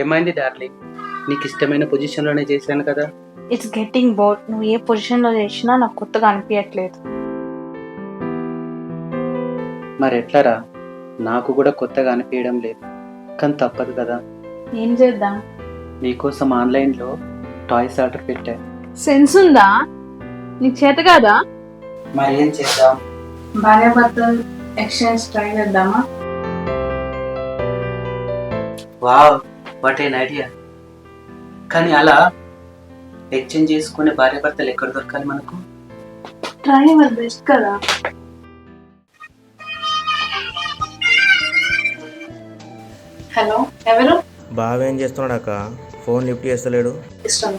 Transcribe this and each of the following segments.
ఏమైంది డార్లింగ్? నీకు ఇష్టమైన పొజిషన్లోనే చేశాను కదా. ఇట్స్ గెట్టింగ్ బోర్డ్ నువ్వు ఏ పొజిషన్లో చేసినా నాకు కొత్తగా అనిపించట్లేదు మరి ఎట్లరా? నాకు కూడా కొత్తగా అనిపించడం లేదు. కానీ తప్పదు కదా. ఏం చేద్దాం? నీకోసం ఆన్లైన్లో టాయ్స్ ఆర్డర్ పెట్టా. సెన్స్ ఉందా? నీకు చేత కాదా? మరి ఏం చేద్దాం? భార్యాభర్తలు ఎక్స్చేంజ్ ట్రై చేద్దామా? వావ్! వాట్ ఏన్ ఐడియా కానీ అలా ఎక్స్చేంజ్ చేసుకునే భార్య భర్తలు ఎక్కడ దొరకాలి మనకు? ట్రై బెస్ట్ కదా. హలో ఎవరు? బావ ఏం చేస్తున్నాడు అక్క? ఫోన్ లిఫ్ట్ చేస్తలేడు. ఇష్టం.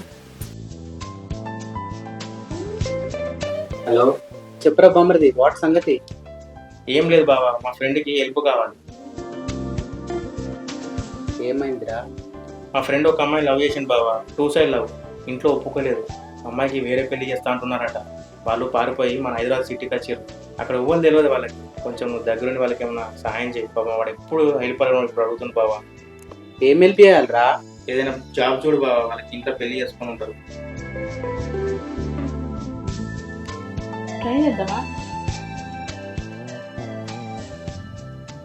హలో చెప్పరా బొమ్మరిది వాట్ సంగతి? ఏం లేదు బావ మా ఫ్రెండ్కి హెల్ప్ కావాలి. ఏమైందిరా? మా ఫ్రెండ్ ఒక అమ్మాయి లవ్ చేసిండు బావ. Two side love. ఇంట్లో ఒప్పుకోలేదు. అమ్మాయికి వేరే పెళ్ళి చేస్తా అంటున్నారట. వాళ్ళు పారిపోయి మన హైదరాబాద్ సిటీకి వచ్చారు. అక్కడ ఎవ్వరు తెలియదు వాళ్ళకి. కొంచెం నువ్వు దగ్గరుండి వాళ్ళకి ఏమైనా సహాయం చేయి బాబా వాడు ఎప్పుడు హెల్ప్ అడగడం ఇప్పుడు అడుగుతుంది బావ. ఏం హెల్ప్ చేయాలరా? ఏదైనా జాబ్ చూడు బావ. వాళ్ళకి ఇంట్లో పెళ్ళి చేసుకొని ఉంటారు. ట్రై చేద్దామా?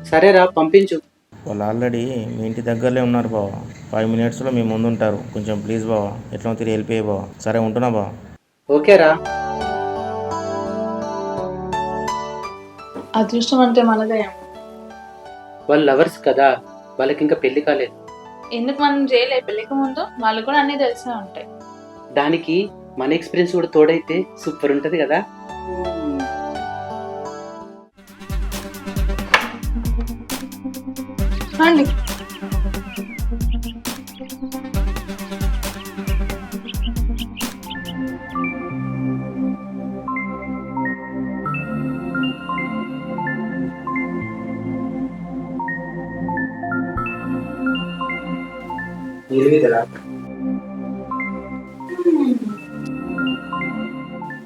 సరేరా పంపించు. వాళ్ళు ఆల్రెడీ మీ ఇంటి దగ్గరలో ఉన్నారు బావ. ఫైవ్ మినిట్స్లో మీ ముందు ఉంటారు కొంచెం ప్లీజ్ బావ ఎట్లా తిరిగి హెల్ప్ అయ్యి బావ. సరే ఉంటున్నా బావ. ఓకేరా అదృష్టం అంటే మనదే వాళ్ళు లవర్స్ కదా వాళ్ళకి ఇంకా పెళ్ళి కాలేదు. ఎందుకు మనం చేయలే? పెళ్ళికి ముందు వాళ్ళు కూడా అన్ని తెలిసే ఉంటాయి. దానికి మన ఎక్స్పీరియన్స్ కూడా తోడైతే సూపర్ ఉంటది కదా. రండి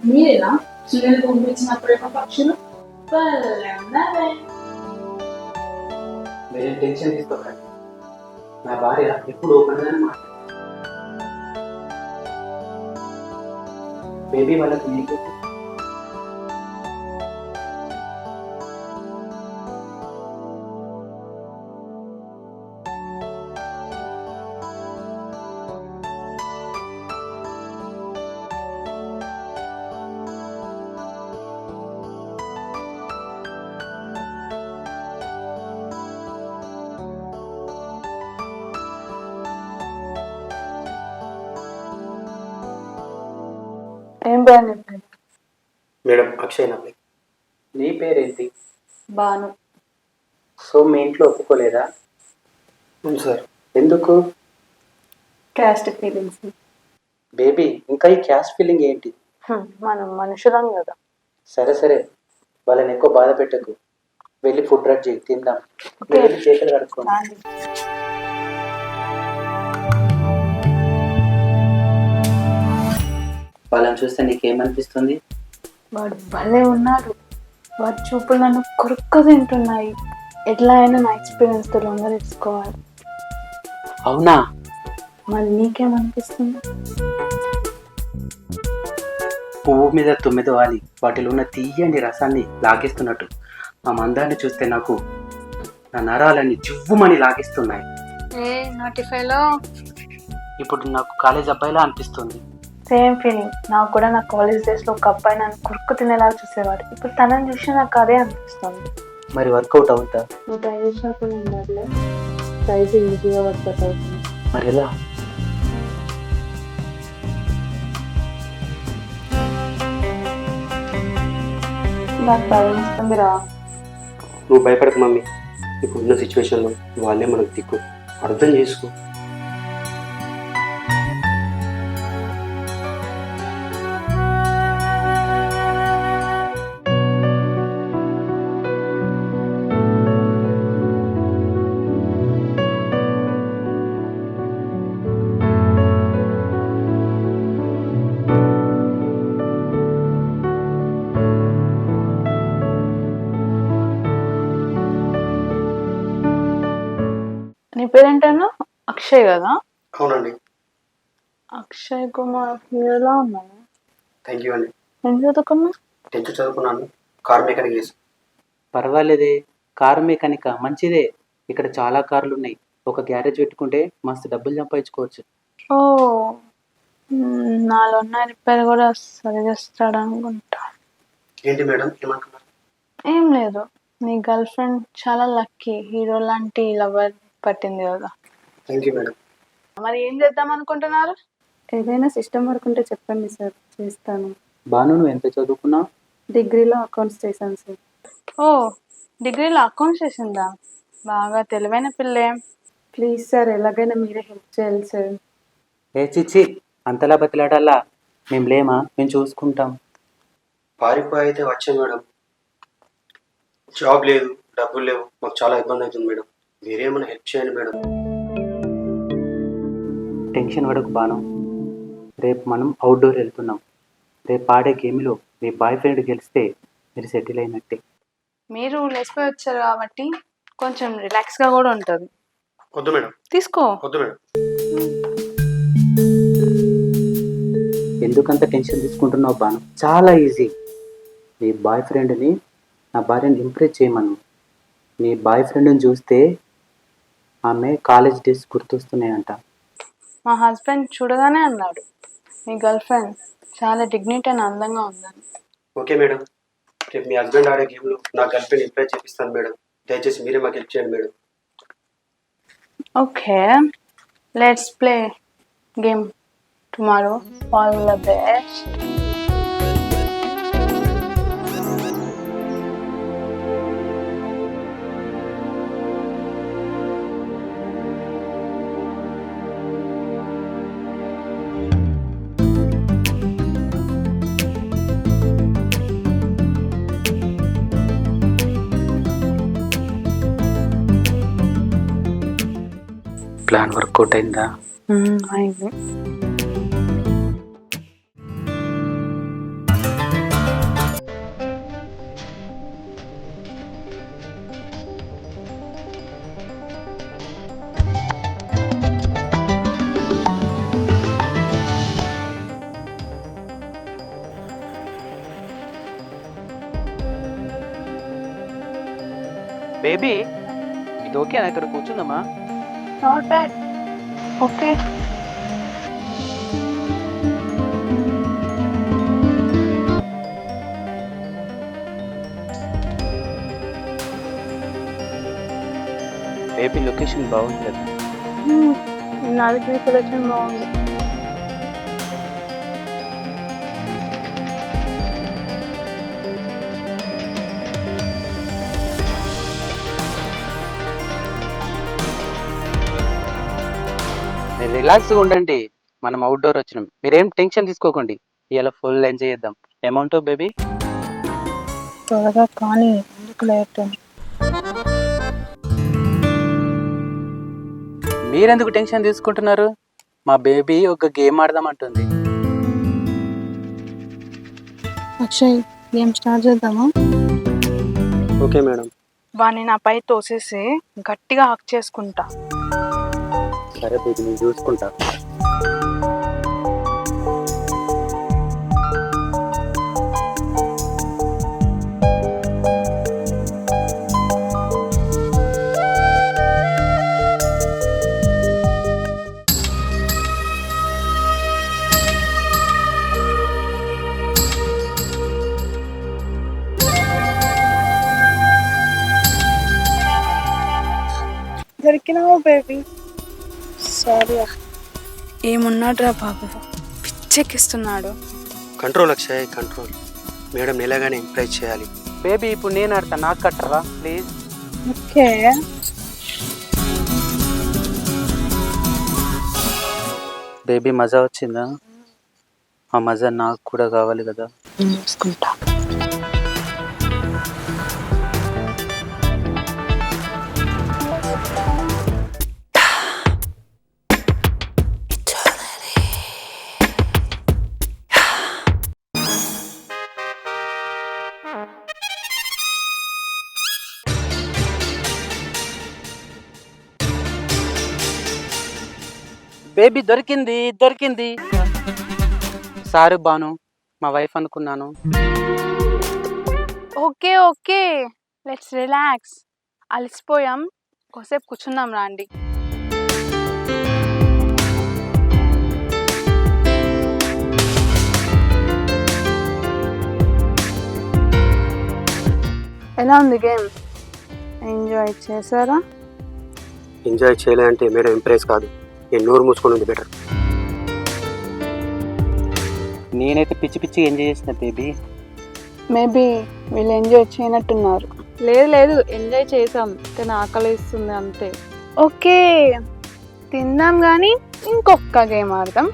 మీరేనా చిన్నది పంపించిన ప్రేమ పక్షులు భలే ఉన్నారే. మీరేం టెన్షన్ తీసుకోకండి. నా భార్య ఎప్పుడు ఓపెన్గానే మాట్లాడుతుంది బేబీ వాళ్ళకి మీకు ఏం పేరు? మేడం అక్షయ్ నా పేరు. నీ పేరేంటి? బాను సో మీ ఇంట్లో ఒప్పుకోలేదా? సార్. ఎందుకు? Caste feelings. బేబీ ఇంకా ఈ క్యాస్ట్ ఫీలింగ్ ఏంటి? మనం మనుషులం కదా. సరే సరే. వాళ్ళని ఎక్కువ బాధ పెట్టకు. వెళ్ళి ఫుడ్ రెడీ చేయి తిందాం. వెళ్ళి చేతులు కడుక్కోండి. వాళ్ళని చూస్తే నీకేమనిపిస్తుంది? వాడు భలే ఉన్నాడు. వాడి చూపులు నన్ను కొరుక్క తింటున్నాయి. ఎట్లా అయినా నా ఎక్స్పీరియన్స్తో లొంగ తెచ్చుకోవాలి. అవునా? మరి నీకేమనిపిస్తుంది? పువ్వు మీద తొమ్మిది వాలి వాటిలో ఉన్న తీయని రసాన్ని లాగేస్తున్నట్టు. ఆ మందాన్ని చూస్తే నాకు నా నరాలన్నీ జువ్వుమని లాగేస్తున్నాయి. ఏ నోటిఫైలో ఇప్పుడు నాకు కాలేజ్ అబ్బాయిలా అనిపిస్తుంది. Same feeling. నాకు కూడా నా కాలేజ్ డేస్లో ఒక అబ్బాయి నన్ను కురుక్కు తినేలా చూసేవాడు ఇప్పుడు తనని చూసి నాకు అదే అనిపిస్తుంది. మరి వర్కౌట్ అవుతా? నువ్వు ట్రై చేసినప్పుడు ఉండాలి సైజు ఈజీగా వర్కౌట్ అవుతుంది. మరి ఎలా? నాకు భయం వస్తుంది రా నువ్వు భయపడకు మమ్మీ. ఇప్పుడున్న సిచ్యువేషన్లో వాళ్ళే మనకు దిక్కు. అర్థం చేసుకో. నీ పేరేంటాను అక్షయ్ కదా? అవునండి. అక్షయ్ కుమార్ హీరోలా ఉన్నాను థ్యాంక్ యూ అండి. ఏం చదువుకున్నా టెన్త్ చదువుకున్నాను. కార్ మెకానిక్ చేసి పర్వాలేదే. కారు మెకానిక మంచిదే. ఇక్కడ చాలా కార్లు ఉన్నాయి. ఒక గ్యారేజ్ పెట్టుకుంటే మస్తు డబ్బులు సంపాదించుకోవచ్చు. ఓ మ్, నాలో ఉన్న రిపేర్ కూడా సరిచేస్తాడు అనుకుంటా. ఏంటి మేడం? ఏమనుకున్నారు? ఏం లేదు. నీ గర్ల్ ఫ్రెండ్ చాలా లక్కీ. హీరో లాంటి లవర్. పట్టింది కదా. థ్యాంక్ యూ మేడం మరి ఏం చేద్దాం అనుకుంటున్నారు? ఏదైనా సిస్టమ్ వర్క్ ఉంటే చెప్పండి సార్ చేస్తాను. బాను నువ్వు ఎంత చదువుకున్నావు? డిగ్రీలో అకౌంట్స్ చేశాను సార్. ఓ డిగ్రీలో అకౌంట్స్ చేసిందా? బాగా తెలివైన పిల్లే. ప్లీజ్ సార్ ఎలాగైనా మీరే హెల్ప్ చేయాలి సార్. ఏ చిచ్చి అంతలా బతిలాడాలా మేము లేమా? మేము చూసుకుంటాం. పారిపోయి అయితే వచ్చాను మేడం. జాబ్ లేదు డబ్బులు లేవు. మాకు చాలా ఇబ్బంది అవుతుంది మేడం. మీరేమైనా హెల్ప్ చేయండి మేడం. టెన్షన్ పడకు బాను. రేపు మనం అవుట్డోర్ వెళ్తున్నాం. రేపు ఆడే గేమ్లో మీ బాయ్ ఫ్రెండ్ గెలిస్తే మీరు సెటిల్ అయినట్టే. మీరు లేచిపోయి వచ్చారు కాబట్టి కొంచెం రిలాక్స్గా కూడా ఉంటుంది. వద్దు మేడం. తీసుకో. వద్దు మేడం. ఎందుకంత టెన్షన్ తీసుకుంటున్నావు బాను? చాలా ఈజీ నీ బాయ్ ఫ్రెండ్ని నా భార్యని ఇంప్రెస్ చేయమను. నీ బాయ్ ఫ్రెండ్ని చూస్తే ఆమె కాలేజ్ డేస్ గుర్తొస్తున్నాయంట. మా హస్బెండ్ చూడగానే అన్నాడు మీ గర్ల్ ఫ్రెండ్ చాలా డిగ్నిటీ అని అందంగా ఉందని. Okay madam. రేపు మీ హస్బెండ్ ఆడే గేమ్లో నా గర్ల్ ఫ్రెండ్ ఇంప్రెస్ చేపిస్తాను మేడం. దయచేసి మీరే మాకు హెల్ప్ చేయండి madam. Okay let's play game tomorrow all the best plan work out అయిందా? అయింది. బేబీ ఇది ఓకేనా ఇక్కడ కూర్చుందమ్మా. Not bad. Okay. Maybe location bound. Hmm. Not location bound. రిలాక్స్గా ఉండండి. మనం అవుట్డోర్ వచ్చినాం. మీరేం టెన్షన్ తీసుకోకండి. ఇలా ఫుల్ ఎంజాయ్ చేద్దాం. అమౌంట్ బేబీ త్వరగా కానీ ఎందుకు లేట్ మీరెందుకు టెన్షన్ తీసుకుంటున్నారు? మా బేబీ ఒక గేమ్ ఆడదాం అంటుంది. అక్షయ్ గేమ్ స్టార్ట్ చేద్దామా? ఓకే మేడం వాడిని నాపై తోసేసి గట్టిగా హక్ చేసుకుంటా. సరే బేబీ నేను చూసుకుంటా. ఏమున్నాడురా బాబు? పిచ్చెక్కిస్తున్నాడు. Control Akshay control. మేడం ఎలాగానే ఇంప్రెస్ చేయాలి. బేబీ ఇప్పుడు నేను ఆడతా నాకు కట్టరా ప్లీజ్? ఓకే. బేబీ మజా వచ్చిందా? ఆ మజా నాకు కూడా కావాలి కదా. చూసుకుంటా. బేబీ దొరికింది దొరికింది. సారు బాను మా వైఫ్ అనుకున్నాను. Okay okay. లెట్స్ రిలాక్స్ అలసిపోయాం. కొద్దిసేపు కూర్చుందాం రాండి. ఎలా ఉంది గేమ్? ఎంజాయ్ చేశారా? ఎంజాయ్ చేయాలంటే మేడం ఇంప్రెస్ కాదు. నేను నోరు మూసుకొని ఉంది బెటర్ నేనైతే పిచ్చి పిచ్చి ఎంజాయ్ చేసిన బేబీ మేబీ వీళ్ళు ఎంజాయ్ చేయనట్టున్నారు. లేదు లేదు. ఎంజాయ్ చేసాం కానీ ఆకలి ఇస్తుంది అంతే. ఓకే. తిందాం కానీ ఇంకొక గేమ్ ఆడదాం.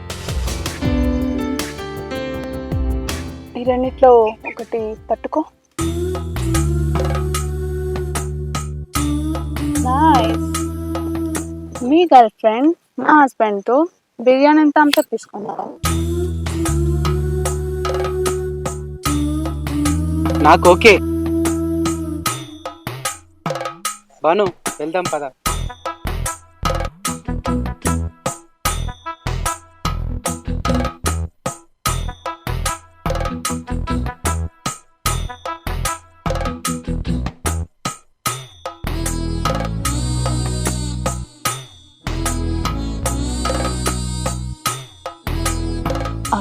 ఈ రెండిట్లో ఒకటి పట్టుకో నైస్ మీ గర్ల్ ఫ్రెండ్ నా హస్బెండ్తో బిర్యానీ ఎంత అంతా తీసుకున్నారు నాకు ఓకే. బాను వెళ్దాం పదా.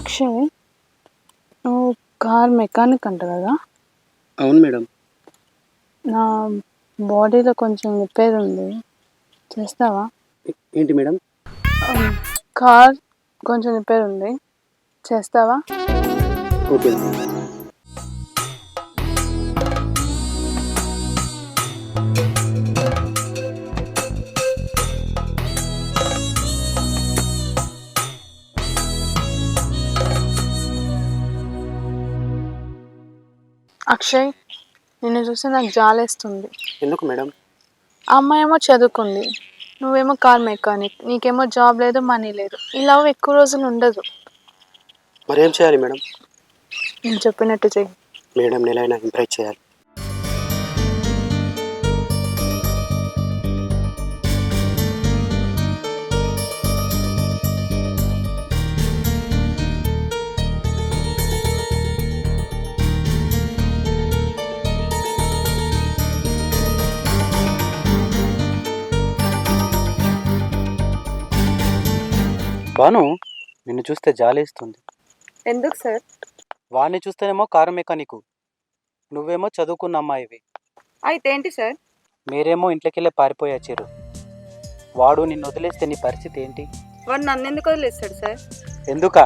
అక్షయ్ నువ్వు కార్ మెకానిక్ అంట కదా? అవును మేడం. నా బాడీలో కొంచెం రిపేర్ ఉంది. చేస్తావా? ఏంటి మేడం? కార్ కొంచెం రిపేర్ ఉంది. చేస్తావా? ఓకే. అక్షయ్ నిన్ను చూస్తే నాకు జాలేస్తుంది. ఎందుకు మేడం? ఆ అమ్మాయి ఏమో చదువుకుంది. నువ్వేమో కార్ మెకానిక్ నీకేమో జాబ్ లేదు మనీ లేదు. ఈ లవ్ ఎక్కువ రోజులు ఉండదు. మరి ఏం చేయాలి మేడం? నేను చెప్పినట్టు చెయ్యి. మేడం నెలైనా ఇంప్రెస్ చేయాలి. బాను నిన్ను చూస్తే జాలేస్తుంది. ఎందుకు సార్? వాడిని చూస్తేనేమో కారు మెకానిక్. నువ్వేమో చదువుకున్న అమ్మాయివి. అయితే ఏంటి సార్? మీరేమో ఇంట్లోకెళ్ళే పారిపోయాచారు వాడు నిన్ను వదిలేస్తే నీ పరిస్థితి ఏంటి? వాడు నన్ను ఎందుకు వదిలేస్తాడు సార్? ఎందుక?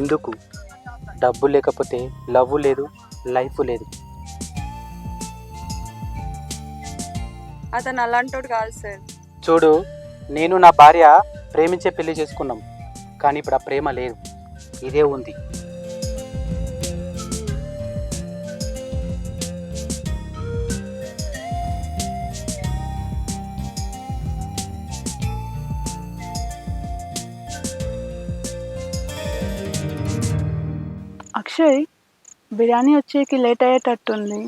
ఎందుకు? డబ్బు లేకపోతే లవ్ లేదు లైఫ్ లేదు. అతను అలాంటోడు కాదు సార్. చూడు నేను నా భార్య ప్రేమించే పెళ్ళి చేసుకున్నాం కానీ ఇప్పుడు ఆ ప్రేమ లేదు. ఇదే ఉంది. అక్షయ్ బిర్యానీ వచ్చేకి లేట్ అయ్యేటట్టుంది.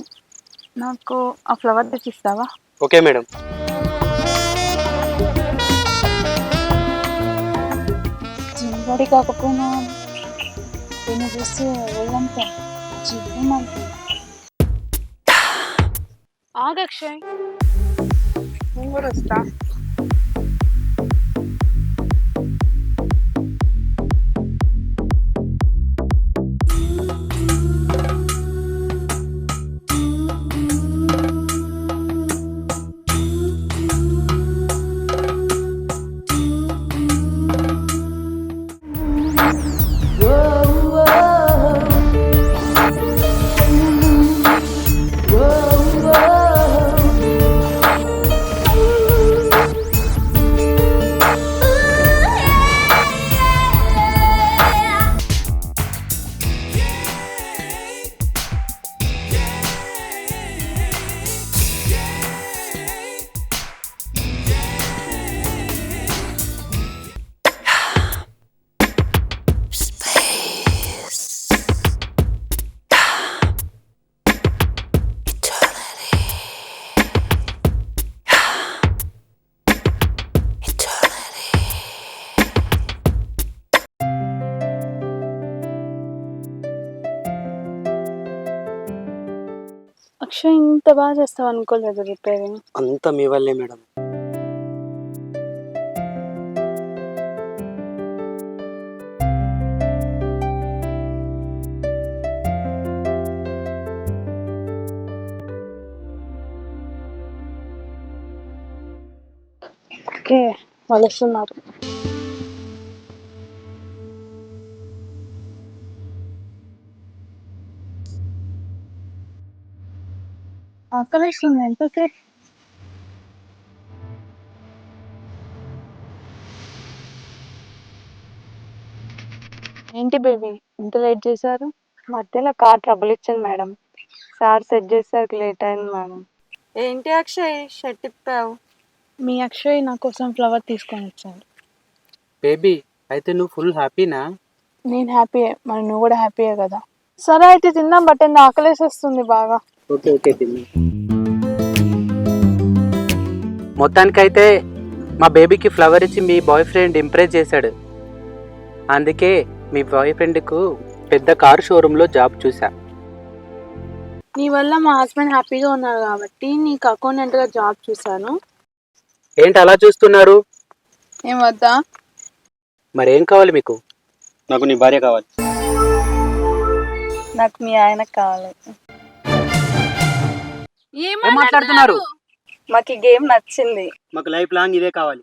నాకు ఆ ఫ్లవర్ తెచ్చిస్తావా? Okay madam. జింబడి కాకపోయినా దీన్ని చూస్తే ఒళ్ళంతా జివ్వమంటుంది ఆగు అక్షయ్ నేను కూడా వస్తా. బాగా చేస్తావు అనుకోలేదు రిపేరింగ్. అంతా మీ వల్లే మేడం. ఓకే వాళ్ళు ఆకలిస్తుంది ఎంతసేపు ఏంటి బేబీ ఇంత లేట్ చేశారు? మధ్యలో కార్ ట్రబుల్ ఇచ్చింది మేడం సార్ సెట్ చేసేసరికి లేట్ అయింది మేడం ఏంటి అక్షయ్? షర్ట్ ఇప్పావు మీ అక్షయ్ నా కోసం ఫ్లవర్ తీసుకొని వచ్చాడు. బేబీ అయితే నువ్వు ఫుల్ హ్యాపీనా నేను హ్యాపీయే మరి నువ్వు కూడా హ్యాపీయే కదా? సరే అయితే తిందాం బట్ ఆకలేసి వస్తుంది బాగా. ఓకే ఓకే తిని మొత్తానికైతే మా బేబీకి ఫ్లవర్ ఇచ్చి మీ బాయ్ ఫ్రెండ్ ఇంప్రెస్ చేశాడు. అందుకే మీ బాయ్ ఫ్రెండ్కు పెద్ద కారు షోరూంలో జాబ్ చూసా. నీ వల్ల మా హస్బెండ్ హ్యాపీగా ఉన్నారు కాబట్టి నీకు అకౌంటెంట్గా జాబ్ చూసాను ఏంటి అలా చూస్తున్నారు? ఏం వద్దా? మరి ఏం కావాలి మీకు? నాకు నీ భార్య కావాలి. నాకు మీ ఆయనకు కావాలి. ఏం మాట్లాడుతున్నారు? మాకు ఈ గేమ్ నచ్చింది. మాకు లైఫ్ లాంగ్ ఇదే కావాలి.